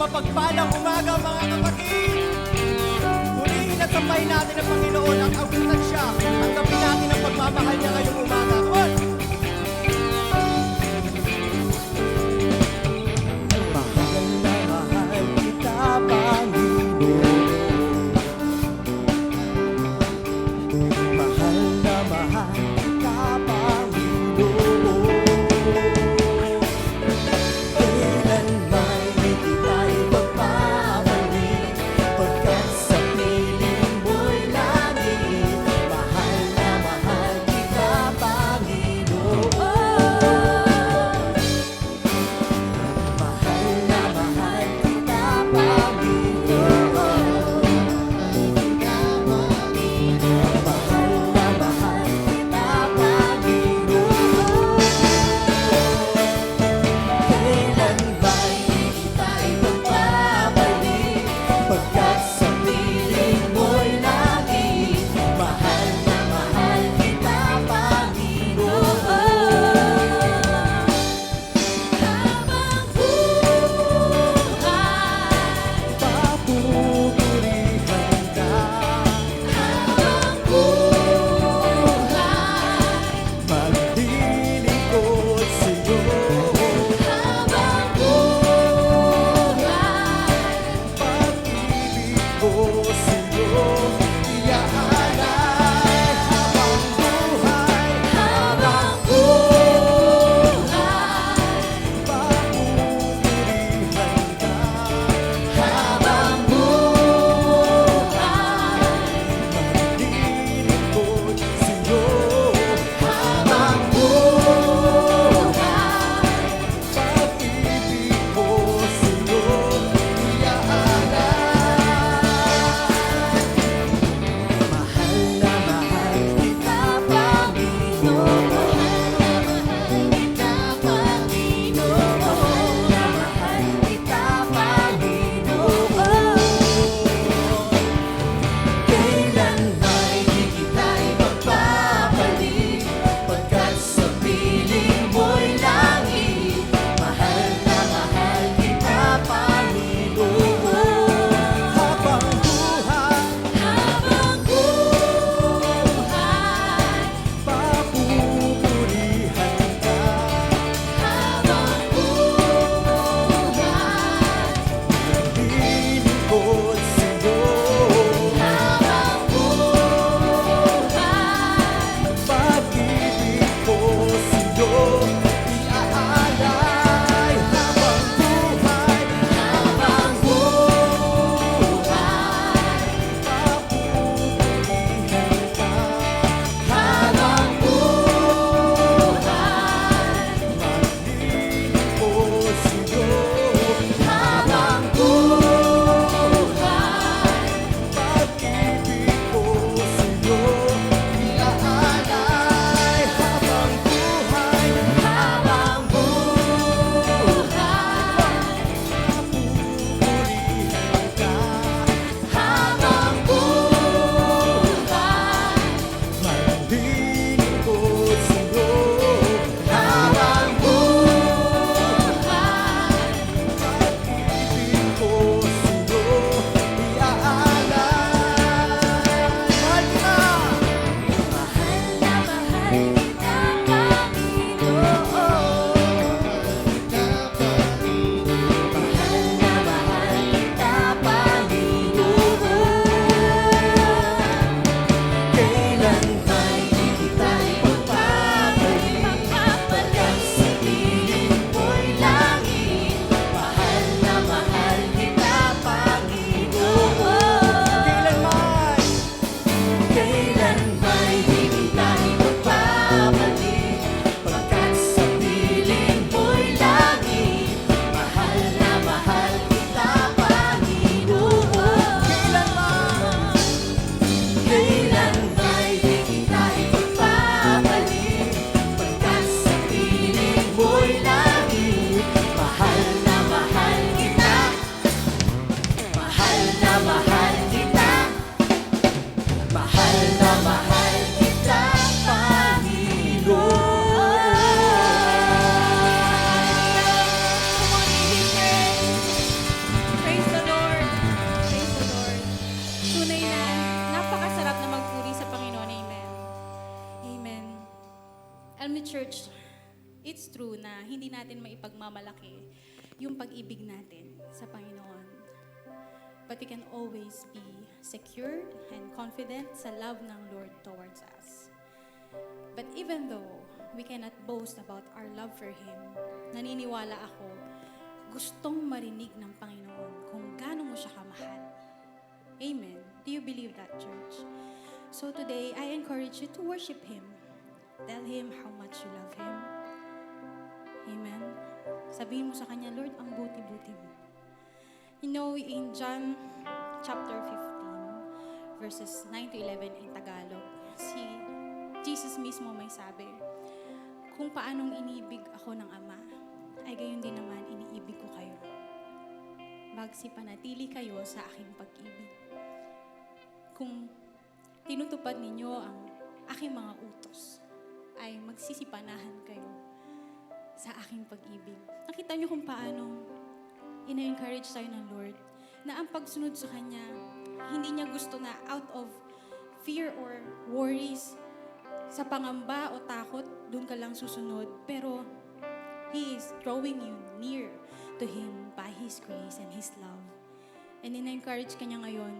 mapagpalang umaga mga kapatid! Muli inasampay natin ang Panginoon at awitan siya. Tanggapin natin ang pagmamahal niya ngayong umaga. Niyo, church, it's true na hindi natin maipagmamalaki yung pag-ibig natin sa Panginoon. But we can always be secure and confident sa love ng Lord towards us. But even though we cannot boast about our love for Him, naniniwala ako, gustong marinig ng Panginoon kung gaano mo siya kamahal. Amen. Do you believe that, church? So today, I encourage you to worship Him. Tell Him how much you love Him. Amen. Sabihin mo sa Kanya, Lord, ang buti-buti mo. You know, in John chapter 15, verses 9 to 11 in Tagalog, si Jesus mismo may sabi, kung paanong inibig ako ng Ama, ay gayon din naman iniibig ko kayo. Magsipanatili kayo sa aking pag-ibig. Kung tinutupad ninyo ang aking mga utos, ay magsisipanahan kayo sa aking pag-ibig. Nakita niyo kung paano ina-encourage tayo ng Lord na ang pagsunod sa Kanya, hindi niya gusto na out of fear or worries, sa pangamba o takot, doon ka lang susunod. Pero He is drawing you near to Him by His grace and His love. And ina-encourage ka niya ngayon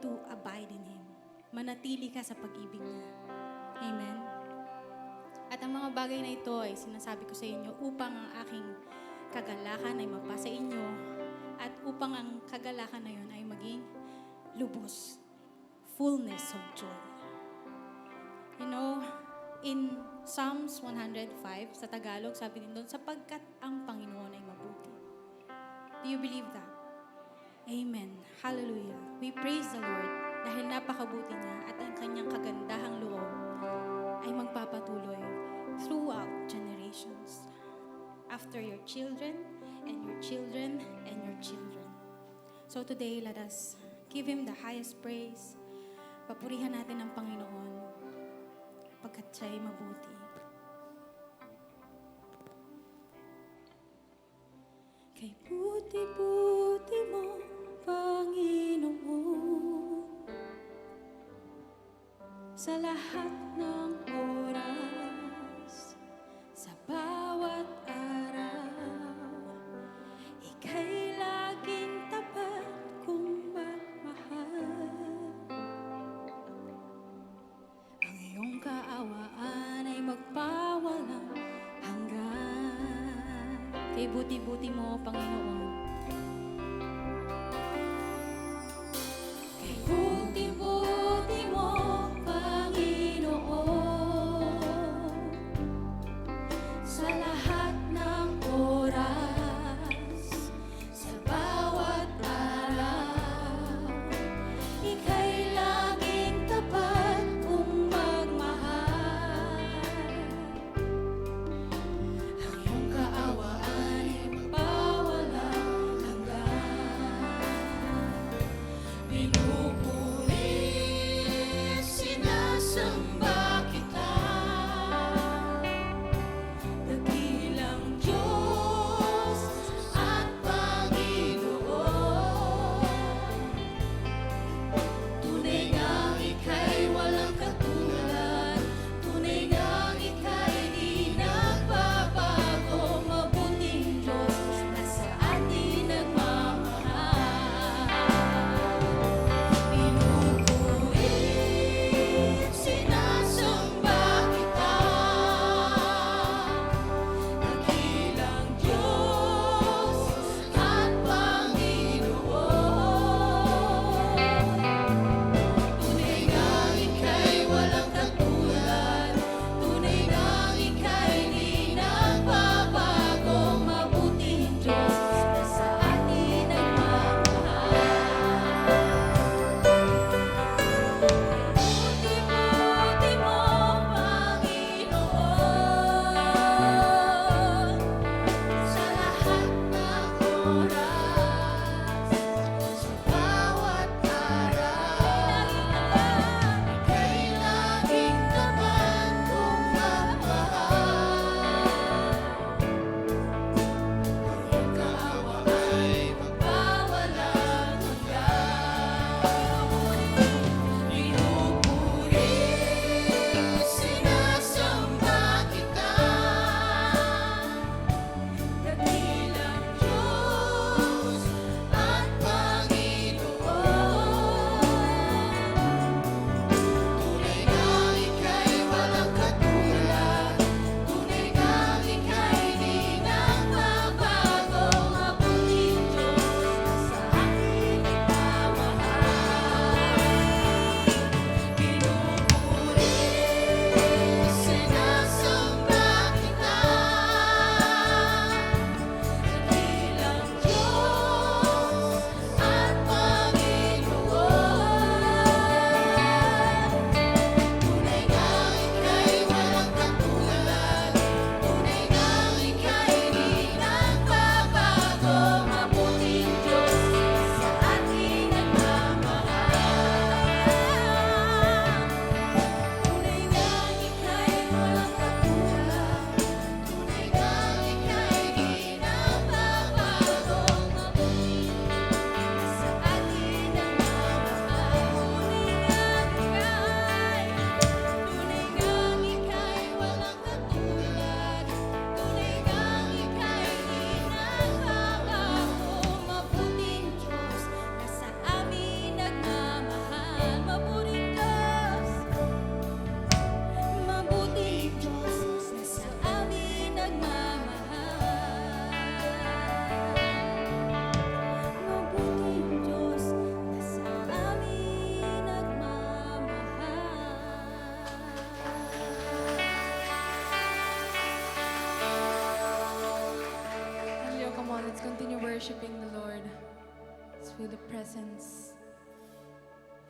to abide in Him. Manatili ka sa pag-ibig niya. Amen. Ang mga bagay na ito ay sinasabi ko sa inyo upang ang aking kagalakan ay mapasa inyo at upang ang kagalakan na yun ay maging lubos. Fullness of joy. You know, in Psalms 105 sa Tagalog, sabi din doon, sapagkat ang Panginoon ay mabuti. Do you believe that? Amen. Hallelujah. We praise the Lord dahil napakabuti niya at ang kanyang kagandahang loob ay magpapatuloy throughout generations. After your children and your children and your children. So today, let us give Him the highest praise. Papurihan natin ang Panginoon pagkat siya'y mabuti. Kay buti-buti mo, Panginoon, sa lahat ng buti-buti mo, Panginoon.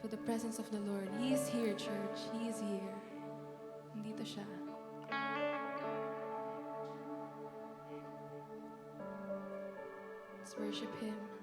Feel the presence of the Lord. He is here, church. He is here. Nandito siya. Let's worship Him.